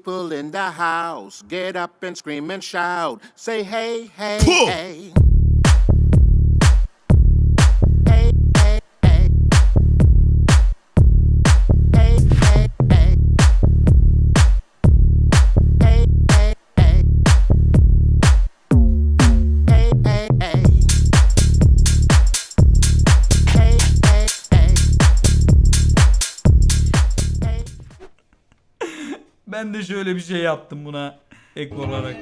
People in the house, get up and scream and shout. Say hey, hey, hey. Hey, De şöyle bir şey yaptım buna ek olarak.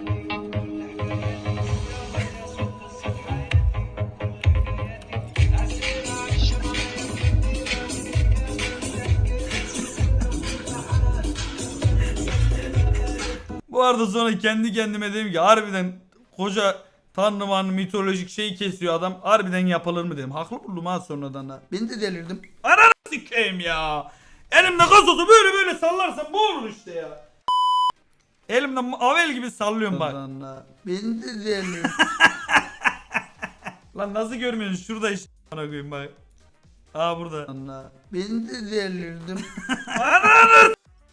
Bu arada sonra kendi kendime dedim ki harbiden koca tanrı manrı mitolojik şey kesiyor adam. Harbiden yapılır mı dedim. Haklı buldum ha sonradan da. Ben de delirdim. Ananı sikeyim ya. Elimde gazozu böyle böyle sallarsam bu olur işte ya. Elimde avel gibi sallıyorum bak. Ben de delirdim. Lan nasıl görmüyorsun? Şurada işte bana koyayım bak. Aa burada. Ben de delirdim.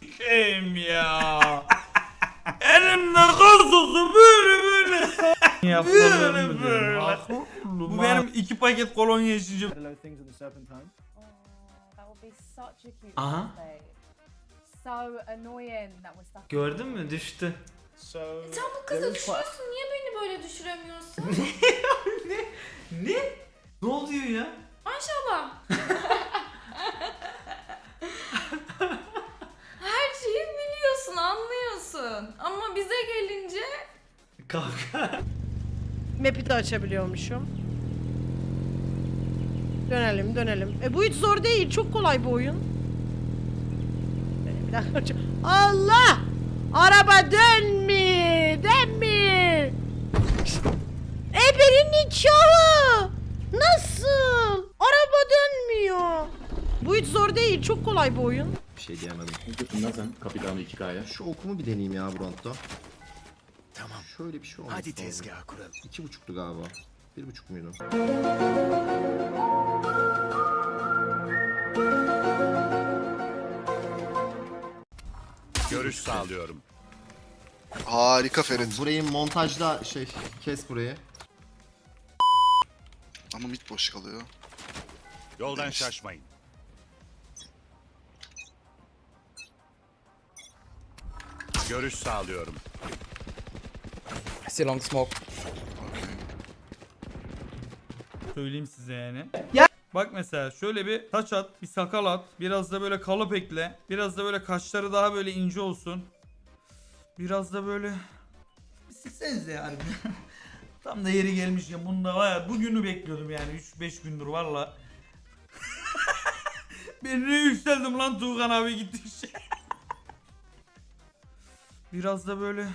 Kim ya? Elimde gazozu böyle böyle Böyle böyle. Bu benim iki paket kolonya içince Hello things in the serpentine. Oh, that would be such a cute Aha. birthday. So annoying that we're stuck. Gördün mü? Düştü. So Sen bu kızı düşürüyorsun. Niye beni böyle düşüremiyorsun? Ne? Ne oluyor ya? Maşallah. Her şeyi biliyorsun, anlıyorsun. Ama bize gelince Kavga. Map'i de açabiliyormuşum. Dönelim dönelim. E bu hiç zor değil. Çok kolay bu oyun. Bir dakika. Allah! Araba dönmüyor. Dönmüyor. Eberin nikahı. Nasıl? Araba dönmüyor. Bu hiç zor değil. Çok kolay bu oyun. Bir şey diyemedim. Götünden sen Capitano 2K'ya. Şu okumu bir deneyeyim ya roundda. Tamam. Şöyle bir şey olması Hadi lazım. tezgah kuralım. İki buçuktu galiba. Bir buçuk muydu? Görüş sağlıyorum. Harika Ferit. Burayı montajda şey kes burayı. Ama mid boş kalıyor. Yoldan şaşmayın. Görüş sağlıyorum. söyleyeyim size yani. Bak mesela şöyle bir taç at, bir sakal at, biraz da böyle kalıp ekle, biraz da böyle kaşları daha böyle ince olsun. Biraz da böyle bir silsenize yani. Tam da yeri gelmiş ya bunda var ya bugünü bekliyordum yani 3-5 gündür valla. ben ne yükseldim lan Tuğkan abi gittikçe. Biraz da böyle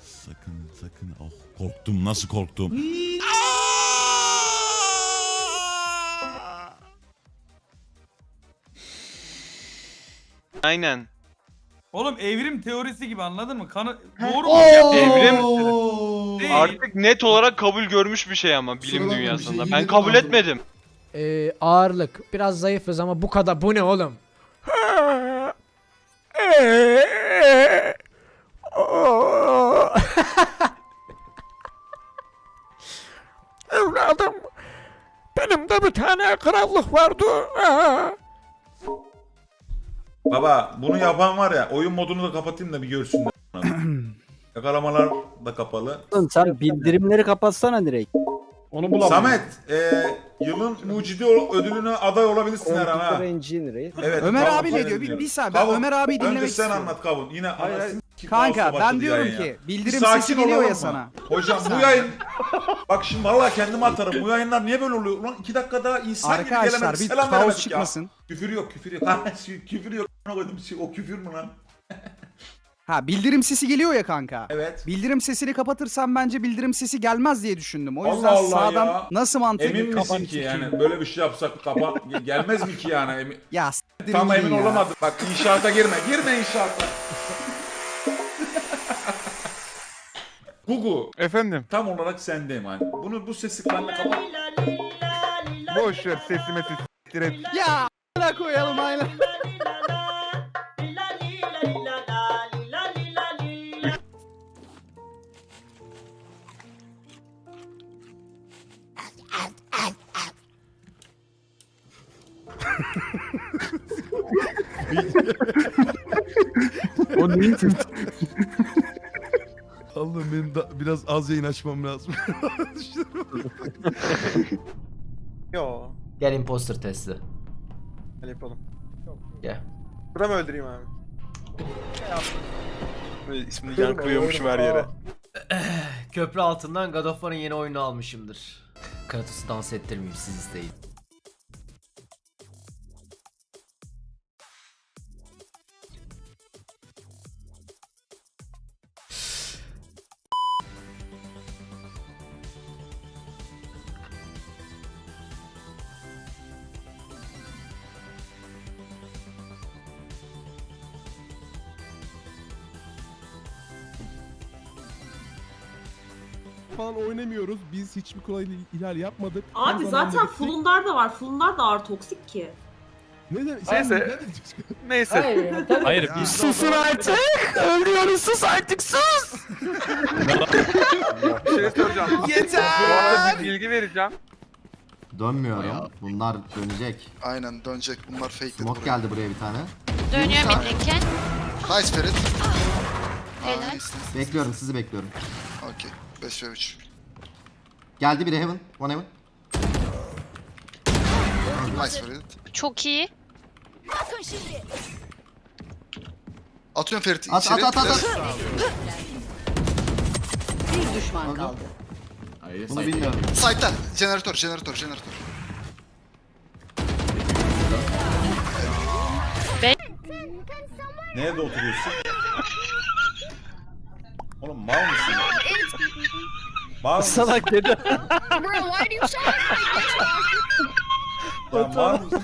Sakın sakın. Oh korktum nasıl korktum. Aynen. Oğlum evrim teorisi gibi anladın mı? Kanı doğru mu? Evrim değil. artık net olarak kabul görmüş bir şey ama bilim bir dünyasında. şey Ben yine kabul etmedim. Ee, ağırlık. Biraz zayıfız ama bu kadar. Bu ne oğlum? Evladım. Benim de bir tane krallık vardı. Baba bunu yapan var ya oyun modunu da kapatayım da bir görsünler. Yakalamalar da kapalı. Sen bildirimleri kapatsana direkt. Onu bulamam. Samet, e, yılın mucidi ol- ödülüne aday olabilirsin her an ha. Evet. Ömer Kavun abi ne diyor? Bir, bir saniye. Ben Kavun, Ömer abi Önce dinlemek sen istiyorum. anlat Kavun. Yine anasını kim Kanka ben diyorum ki ya. bildirim sesi geliyor ya sana. Hocam bu yayın... Bak şimdi vallahi kendimi atarım. Bu yayınlar niye böyle oluyor? Ulan iki dakika daha insan gibi Arkadaşlar gelemedik. bir Selam kaos veremedik çıkmasın. ya. Küfür yok, küfür yok. Küfür yok. Koydum şey, o küfür mü lan? Ha bildirim sesi geliyor ya kanka. Evet. Bildirim sesini kapatırsam bence bildirim sesi gelmez diye düşündüm. O yüzden Allah Allah sağdan ya. nasıl mantıklı Emin misin kapan- ki yani böyle bir şey yapsak kapan gelmez mi ki yani? Emin- Ya Tam emin ya. olamadım. Bak inşaata girme. Girme inşaata. Gugu Efendim. tam olarak sendeyim hani. Bunu bu sesi benle kapat. Boş ver sesime ses Ya a**ına koyalım aynen. O neyin Allah'ım benim da, biraz az yayın açmam lazım. Yo. Gel imposter testi. Hadi yapalım. Gel. Burada mı öldüreyim abi? İsmini yankılıyormuşum her yere. Köprü altından God of War'ın yeni oyunu almışımdır. Kratos'u dans ettirmeyeyim siz isteyin. Falan oynamıyoruz. Biz hiçbir kolay ihlal yapmadık. Abi zaten Fulundar da var. Fulundar da ağır toksik ki. Ne demek? Neyse. Neyse. Hayır biz... Susun artık! Ölüyoruz sus artık sus! Bir şey soracağım. Yeter. Bir bilgi vereceğim. Dönmüyorum. Bunlar dönecek. Aynen dönecek. Bunlar fake Smoke buraya. geldi buraya bir tane. Dönüyor midlinken. Nice Ferit. Helal. Bekliyorum sizi bekliyorum. Okey. 5 ve 3. Geldi biri Heaven. One Heaven. Nice Ferit. Çok iyi. Atıyorum Ferit At içeri. at at at. at. Bir düşman Öldü. kaldı. Bunu bilmiyorum. Site'da. Jeneratör, jeneratör, jeneratör. Nerede oturuyorsun? Oğlum mal mısın? Mal mısın? Salak dedi. Bro, why do you sound like Ya mal mısın?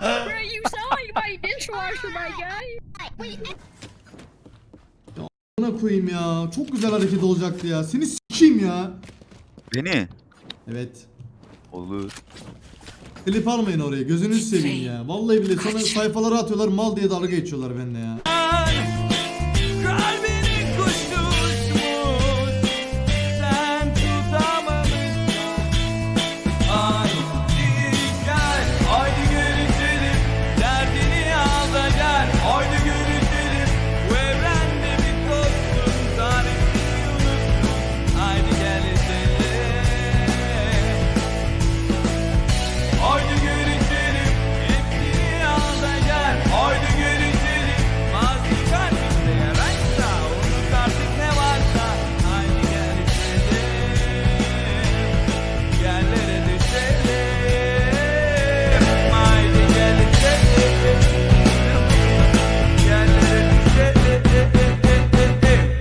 Bro, you sound like my dishwasher, my guy. Buna koyayım ya. Çok güzel hareket olacaktı ya. Seni s**eyim ya. Beni. Evet. Olur. Klip almayın oraya. Gözünüzü seveyim ya. Vallahi bile sonra sayfalara atıyorlar mal diye dalga geçiyorlar benimle ya.